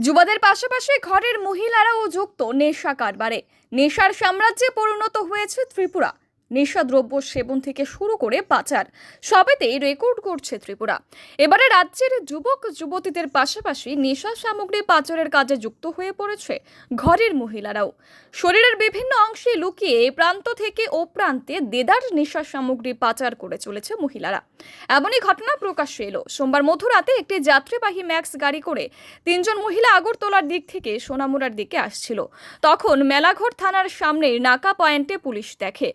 যুবাদের পাশাপাশি ঘরের মহিলারাও যুক্ত নেশা কারবারে। নেশার সাম্রাজ্যে পরিণত হয়েছে ত্রিপুরা। নেশাদ্রব্য সেবন থেকে শুরু করে পাচার সবেতেই রেকর্ড করছে ত্রিপুরা। এবারে রাজ্যের যুবক, যুবতীদের পাশাপাশি নেশা সামগ্রী পাচারের কাজে যুক্ত হয়ে পড়েছে ঘরের মহিলারাও। শরীরের বিভিন্ন অংশে লুকিয়ে প্রান্ত থেকে ও প্রান্তে দেদার নেশা সামগ্রী পাচার করে চলেছে মহিলারা। এমনই ঘটনা প্রকাশ্যে এলো। সোমবার মধ্যরাতে একটি যাত্রীবাহী ম্যাক্স গাড়ি করে তিনজন মহিলা আগরতলার দিক থেকে সোনামুড়ার দিকে আসছিল। তখন মেলাঘর থানার সামনে নাকা পয়েন্টে পুলিশ দেখে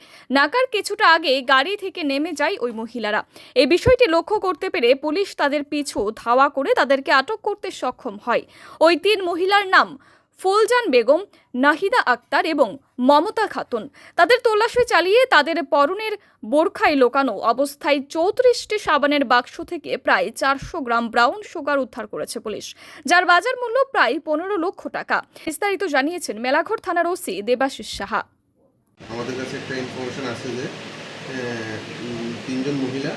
নাকার কিছুটা আগে গাড়ি থেকে নেমে যায় ওই মহিলারা। এই বিষয়টি লক্ষ্য করতে পেরে পুলিশ তাদের পিছু ধাওয়া করে তাদেরকে আটক করতে সক্ষম হয়। ওই তিন মহিলার নাম ফুলজান বেগম, নাহিদা আক্তার এবং মমতা খাতুন। তাদের তল্লাশি চালিয়ে তাদের পরনের বোরখায় লোকানো অবস্থায় চৌত্রিশটি সাবানের বাক্স থেকে প্রায় চারশো গ্রাম ব্রাউন সুগার উদ্ধার করেছে পুলিশ, যার বাজার মূল্য প্রায় পনেরো লক্ষ টাকা। বিস্তারিত জানিয়েছেন মেলাঘর থানার ওসি দেবাশিস সাহা। আমাদের কাছে একটা ইনফরমেশন আছে যে তিনজন মহিলা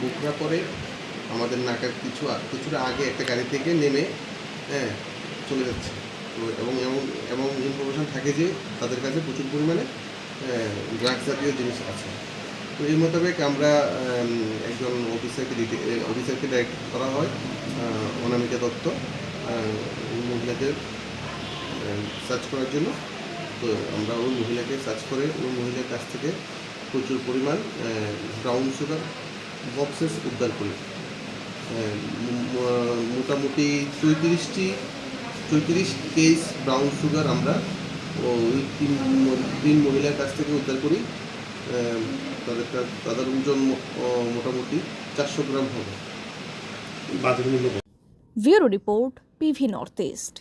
বুকরা পরে আমাদের নাকার কিছু কিছুটা আগে একটা গাড়ি থেকে নেমে হ্যাঁ চলে যাচ্ছে। তো এবং এমন এবং ইনফরমেশন থাকে যে, তাদের কাছে প্রচুর পরিমাণে ড্রাগস জাতীয় জিনিস আছে। তো এই মোতাবেক আমরা একজন অফিসারকে দিতে অফিসারকে ডাইরেক্ট করা হয় অনামিকা দত্ত মহিলাদের সার্চ করার জন্য। তো আমরা ওই মহিলাকে সার্চ করে ওই মহিলার কাছ থেকে প্রচুর পরিমাণ ব্রাউন সুগার বক্সেস উদ্ধার করি। মোটামুটি চৌত্রিশটি চৌত্রিশ কেস ব্রাউন সুগার আমরা ওই তিন তিন মহিলার কাছ থেকে উদ্ধার করি। তাদের তাদের ওজন মোটামুটি চারশো গ্রাম হবে। বাজার মূল্য কত? Bureau report PV North East.